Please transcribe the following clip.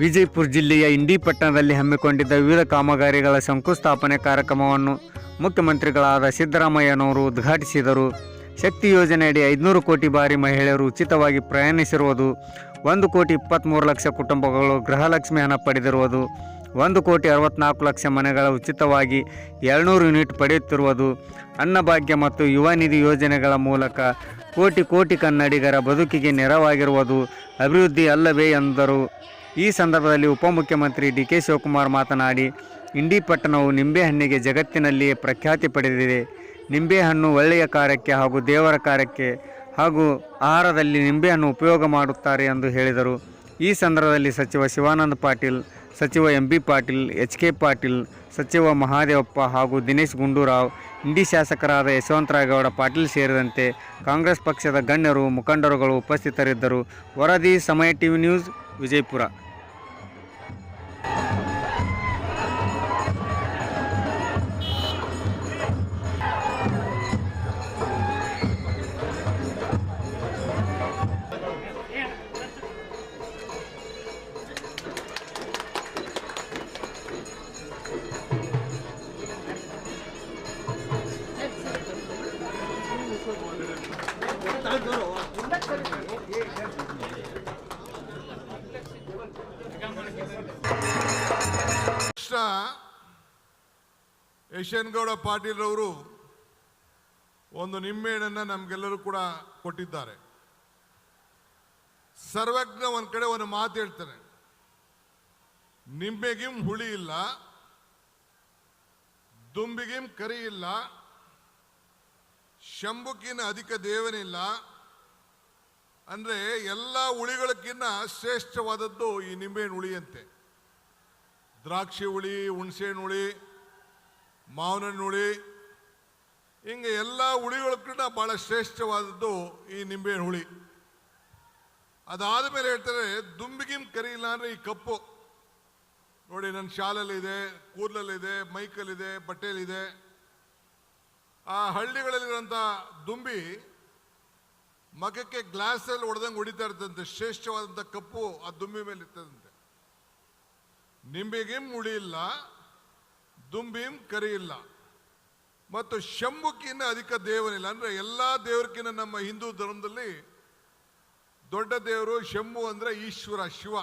ವಿಜಯಪುರ ಜಿಲ್ಲೆಯ ಇಂಡಿ ಪಟ್ಟಣದಲ್ಲಿ ಹಮ್ಮಿಕೊಂಡಿದ್ದ ವಿವಿಧ ಕಾಮಗಾರಿಗಳ ಶಂಕುಸ್ಥಾಪನೆ ಕಾರ್ಯಕ್ರಮವನ್ನು ಮುಖ್ಯಮಂತ್ರಿಗಳಾದ ಸಿದ್ದರಾಮಯ್ಯನವರು ಉದ್ಘಾಟಿಸಿದರು. ಶಕ್ತಿ ಯೋಜನೆಯಡಿ ಐದುನೂರು ಕೋಟಿ ಬಾರಿ ಮಹಿಳೆಯರು ಉಚಿತವಾಗಿ ಪ್ರಯಾಣಿಸಿರುವುದು, ಒಂದು ಕೋಟಿ ಇಪ್ಪತ್ತ್ಮೂರು ಲಕ್ಷ ಕುಟುಂಬಗಳು ಗೃಹಲಕ್ಷ್ಮಿ ಹಣ ಪಡೆದಿರುವುದು, ಒಂದು ಕೋಟಿ ಅರವತ್ನಾಲ್ಕು ಲಕ್ಷ ಮನೆಗಳ ಉಚಿತವಾಗಿ ಎರಡುನೂರು ಯೂನಿಟ್ ಪಡೆಯುತ್ತಿರುವುದು ಅನ್ನಭಾಗ್ಯ ಮತ್ತು ಯುವ ನಿಧಿ ಯೋಜನೆಗಳ ಮೂಲಕ ಕೋಟಿ ಕೋಟಿ ಕನ್ನಡಿಗರ ಬದುಕಿಗೆ ನೆರವಾಗಿರುವುದು ಅಭಿವೃದ್ಧಿ ಅಲ್ಲವೇ ಎಂದರು. ಈ ಸಂದರ್ಭದಲ್ಲಿ ಉಪಮುಖ್ಯಮಂತ್ರಿ ಡಿ ಕೆ ಶಿವಕುಮಾರ್ ಮಾತನಾಡಿ, ಇಂಡಿ ಪಟ್ಟಣವು ನಿಂಬೆಹಣ್ಣಿಗೆ ಜಗತ್ತಿನಲ್ಲಿಯೇ ಪ್ರಖ್ಯಾತಿ ಪಡೆದಿದೆ. ನಿಂಬೆಹಣ್ಣು ಒಳ್ಳೆಯ ಕಾರ್ಯಕ್ಕೆ ಹಾಗೂ ದೇವರ ಕಾರ್ಯಕ್ಕೆ ಹಾಗೂ ಆಹಾರದಲ್ಲಿ ನಿಂಬೆಹಣ್ಣು ಉಪಯೋಗ ಮಾಡುತ್ತಾರೆ ಎಂದು ಹೇಳಿದರು. ಈ ಸಂದರ್ಭದಲ್ಲಿ ಸಚಿವ ಶಿವಾನಂದ ಪಾಟೀಲ್, ಸಚಿವ M B Patil, H K Patil, ಸಚಿವ ಮಹಾದೇವಪ್ಪ ಹಾಗೂ ದಿನೇಶ್ ಗುಂಡೂರಾವ್, ಇಂಡಿ ಶಾಸಕರಾದ ಯಶವಂತರಾಯಗೌಡ ಪಾಟೀಲ್ ಸೇರಿದಂತೆ ಕಾಂಗ್ರೆಸ್ ಪಕ್ಷದ ಗಣ್ಯರು, ಮುಖಂಡರುಗಳು ಉಪಸ್ಥಿತರಿದ್ದರು. ವರದಿ ಸಮಯ ಟಿವಿ ನ್ಯೂಸ್, ವಿಜಯಪುರ. ಕೃಷ್ಣ ಯಶನ್ಗೌಡ ಪಾಟೀಲ್ ಅವರು ಒಂದು ನಿಮ್ಮೇಣನ್ನ ನಮ್ಗೆಲ್ಲರೂ ಕೂಡ ಕೊಟ್ಟಿದ್ದಾರೆ. ಸರ್ವಜ್ಞ ಒಂದ್ ಕಡೆ ಒಂದು ಮಾತು ಹೇಳ್ತಾನೆ. ನಿಂಬೆಗಿಂ ಹುಳಿ ಇಲ್ಲ, ದುಂಬಿಗಿಂ ಕರಿ ಇಲ್ಲ, ಶಂಭುಕಿನ ಅಧಿಕ ದೇವನಿಲ್ಲ ಅಂದ್ರೆ ಎಲ್ಲ ಹುಳಿಗಳಕ್ಕಿಂತ ಶ್ರೇಷ್ಠವಾದದ್ದು ಈ ನಿಂಬೆಹಣ್ಣು ಹುಳಿ ಅಂತೆ ದ್ರಾಕ್ಷಿ ಹುಳಿ, ಹುಣಸೆಹಣ್ಣು ಹುಳಿ ಮಾವಿನ ಹಣ್ಣು ಹುಳಿ, ಹಿಂಗೆ ಎಲ್ಲ ಹುಳಿಗಳಕ್ಕಿಂತ ಬಹಳ ಶ್ರೇಷ್ಠವಾದದ್ದು ಈ ನಿಂಬೆಹಣ್ಣು ಹುಳಿ. ಅದಾದ ಮೇಲೆ ಹೇಳ್ತಾರೆ ದುಂಬಿಗಿಂ ಕರಿ ಇಲ್ಲ ಅಂದ್ರೆ ಈ ಕಪ್ಪು. ನೋಡಿ ನನ್ನ ಶಾಲಲ್ಲಿದೆ, ಕೂದಲಲ್ಲಿದೆ, ಮೈಕಲ್ಲಿದೆ, ಬಟ್ಟೆಯಲ್ಲಿದೆ. ಆ ಹಳ್ಳಿಗಳಲ್ಲಿರುವಂಥ ದುಂಬಿ ಮಗಕ್ಕೆ ಗ್ಲಾಸಲ್ಲಿ ಹೊಡೆದಂಗೆ ಹೊಡಿತಾ ಇರ್ತಂತೆ ಶ್ರೇಷ್ಠವಾದಂಥ ಕಪ್ಪು ಆ ದುಂಬಿ ಮೇಲೆ ಇರ್ತದಂತೆ. ನಿಂಬೆಗೆ ಉಳಿಯಿಲ್ಲ ಕರಿ ಇಲ್ಲ. ಮತ್ತು ಶಂಭುಕಿನ ಅಧಿಕ ದೇವನಿಲ್ಲ. ಅಂದ್ರೆ ಎಲ್ಲಾ ದೇವರಕ್ಕಿಂತ ನಮ್ಮ ಹಿಂದೂ ಧರ್ಮದಲ್ಲಿ ದೊಡ್ಡ ದೇವರು ಶಂಭು ಅಂದ್ರೆ ಈಶ್ವರ ಶಿವ.